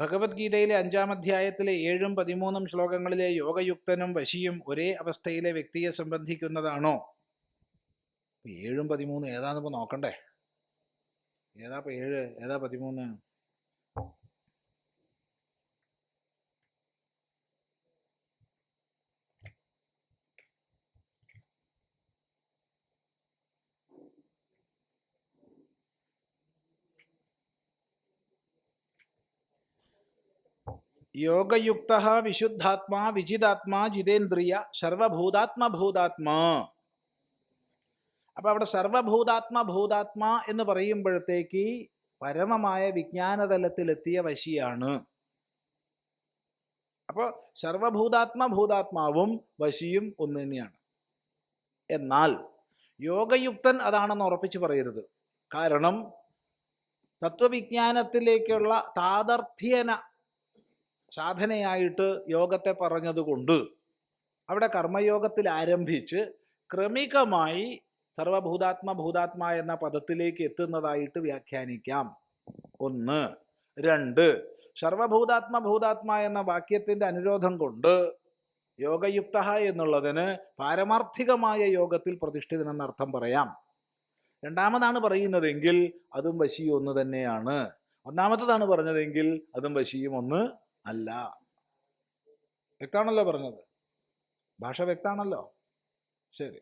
ഭഗവത്ഗീതയിലെ അഞ്ചാം അധ്യായത്തിലെ ഏഴും പതിമൂന്നും ശ്ലോകങ്ങളിലെ യോഗയുക്തനും വശിയും ഒരേ അവസ്ഥയിലെ വ്യക്തിയെ സംബന്ധിക്കുന്നതാണോ? ഏഴും പതിമൂന്നും ഏതാണെന്നിപ്പോൾ നോക്കണ്ടേ. ഏതാ ഇപ്പൊ ഏഴ്? ഏതാ പതിമൂന്ന്? യോഗയുക്ത വിശുദ്ധാത്മാ വിജിതാത്മാ ജിതേന്ദ്രിയ സർവഭൂതാത്മഭൂതാത്മാ. അപ്പോൾ അവിടെ സർവഭൂതാത്മ ഭൂതാത്മാ എന്ന് പറയുമ്പോഴത്തേക്ക് പരമമായ വിജ്ഞാനതലത്തിലെത്തിയ വശിയാണ്. അപ്പോൾ സർവഭൂതാത്മ ഭൂതാത്മാവും വശിയും ഒന്ന് തന്നെയാണ് എന്നാൽ യോഗയുക്തൻ അതാണെന്ന് ഉറപ്പിച്ച് പറയരുത്. കാരണം തത്വവിജ്ഞാനത്തിലേക്കുള്ള താതർത്ഥ്യന സാധനയായിട്ട് യോഗത്തെ പറഞ്ഞതുകൊണ്ട് അവിടെ കർമ്മയോഗത്തിൽ ആരംഭിച്ച് ക്രമികമായി സർവഭൂതാത്മ ഭൂതാത്മ എന്ന പദത്തിലേക്ക് എത്തുന്നതായിട്ട് വ്യാഖ്യാനിക്കാം. ഒന്ന്. രണ്ട്. സർവഭൂതാത്മ ഭൂതാത്മ എന്ന വാക്യത്തിന്റെ അനുരോധം കൊണ്ട് യോഗയുക്ത എന്നുള്ളതിന് പാരമാർത്ഥികമായ യോഗത്തിൽ പ്രതിഷ്ഠിതനെന്ന അർത്ഥം പറയാം. രണ്ടാമതാണ് പറയുന്നതെങ്കിൽ അതും വശിയും ഒന്ന് തന്നെയാണ്. ഒന്നാമത്തതാണ് പറഞ്ഞതെങ്കിൽ അതും വശിയും ഒന്ന് അല്ല. വ്യക്താണല്ലോ പറഞ്ഞത്. ഭാഷ വ്യക്താണല്ലോ ശരി.